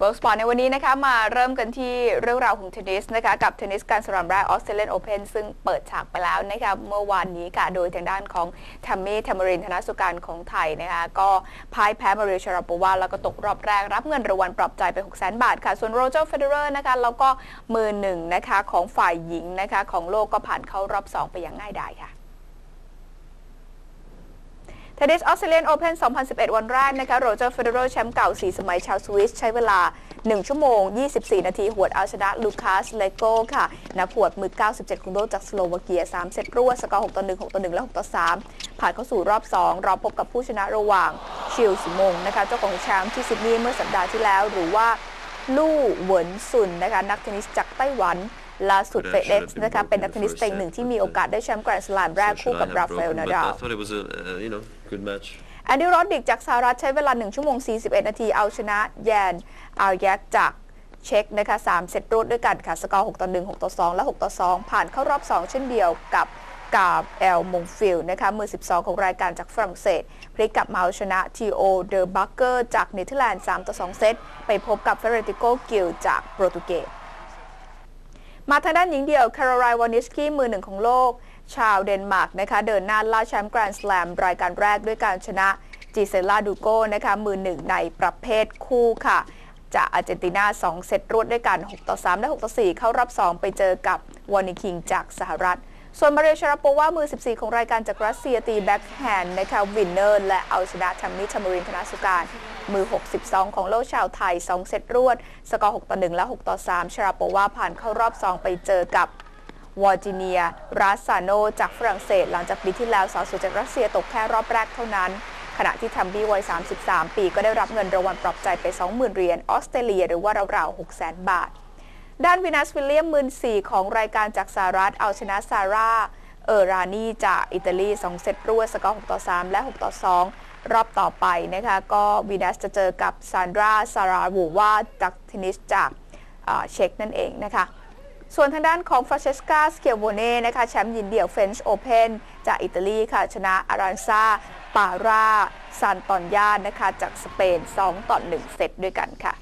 เวิร์กสปอร์ตในวันนี้นะคะมาเริ่มกันที่เรื่องราวของเทนนิสนะคะกับเทนนิสการสลัมแรกออสเตรเลียนโอเพนซึ่งเปิดฉากไปแล้วนะคะเมื่อวานนี้ค่ะโดยทางด้านของทัมมี่ทัมมรินธนสุการของไทยนะคะก็พ่ายแพ้มาเรียชาราปวาแล้วก็ตกรอบแรกรับเงินรางวัลปลอบใจไป6 0 0 0 0 0 บาทค่ะ ส่วนโรเจอร์เฟเดอร์นะคะแล้วก็มือหนึ่งนะคะของฝ่ายหญิงนะคะของโลกก็ผ่านเข้ารอบ 2 ไปอย่างง่ายดายค่ะ เทนนิสออสเตรเลียนโอเพน2011 วันแรกนะคะโรเจอร์เฟเดอร์แชมป์เก่า 4 สมัยชาวสวิสใช้เวลา 1 ชั่วโมง 24 นาที หวดเอาชนะลูคัสเลโก้ค่ะนักหวดมือ 97 ของโลกจากสโลวาเกีย 3 เซตรวดสกอร์ 6 ต่อ 1 6 ต่อ 1 และ 6 ต่อ 3 ผ่านเข้าสู่รอบ 2 รอพบกับผู้ชนะระหว่างชิลสิมงนะคะเจ้าของแชมป์ที่ซิดนีย์เมื่อสัปดาห์ที่แล้ว หรือว่าลู่เหวินซุนนะคะนักเทนนิสจากไต้หวัน ล่าสุดเฟเด็กซ์นะคะเป็นนักเทนนิสเต็งหนึ่งที่มีโอกาสได้แชมป์แกรนด์สลามแรกคู่กับราฟาเอลนาดาล I thought it was a, uh, you know good match. แอนดี้โรดดิกจากสหรัฐใช้เวลา 1 ชั่วโมง 41 นาทีเอาชนะแยนอาร์แยกจากเช็กนะคะ3เซตรวดด้วยกันค่ะ สกอร์ 6 ต่อ 1 6 ต่อ 2 และ 6 ต่อ 2 ผ่านเข้ารอบ 2 เช่นเดียวกับกาบแอลมงฟิลนะคะมือ 12 ของรายการจากฝรั่งเศส พลิกกลับมาเอาชนะทีโอเดอร์บัคเกอร์จากเนเธอร์แลนด์ 3 ต่อ 2 เซต ไปพบกับเฟเรติโกกิลจากโปรตุเกส มาทางด้านหญิงเดี่ยวคาร์ไลวานิสกี้มือหนึ่งของโลก ชาวเดนมาร์กนะคะ เดินหน้าล่าแชมป์แกรนด์สแลมรายการแรกด้วยการชนะจิเซล่าดูโก้นะคะมือหนึ่งในประเภทคู่ค่ะ จากอาร์เจนตินา 2 เซตรวดด้วยกัน 6 ต่อ 3 และ 6 ต่อ 4 เข้ารอบ 2 ไปเจอกับวอนิคิงจากสหรัฐ ส่วนมาเรียชาราโปวามือ 14 ของรายการจากรัสเซียตีแบ็คแฮนด์นะคะวินเนอร์ และเอาชนะทัมมี่ชมารินธนสุการ มือ 62 ของโลกชาวไทย 2 เซตรวด สกอร์ 6 ต่อ 1 และ 6 ต่อ 3 ชาราโปวาผ่านเข้ารอบ 2 ไปเจอกับวอร์จิเนียราซาโน จากฝรั่งเศส หลังจากปีที่แล้วสาวสวยจากรัสเซียตกแค่รอบแรกเท่านั้น ขณะที่ทัมบี้วัย 33 ปีก็ได้รับเงินรางวัลปลอบใจไป 20,000เหรียญออสเตรเลียหรือว่าราวๆ600,000 บาท ด้านวินัสวิลเลียมมือสี่ของรายการจากสหรัฐเอาชนะซาร่าเออรานีจากอิตาลี2เซตรวดสกอร์6ต่อ 3 และ 6 ต่อ 2 รอบต่อไปนะคะ ก็วีนัสจะเจอกับซานดราซาราวูวาจากเทนนิสจากเช็กนั่นเองนะคะ ส่วนทางด้านของฟร a เชสกาสเกียโวเน่นะคะแชมป์หญิงเดี่ยวเฟนช์โอเพนจากอิตาลีค่ะ ชนะอารันซาปาราซานตอนยานะคะ จากสเปน 2 ต่อ 1 เซตด้วยกันค่ะ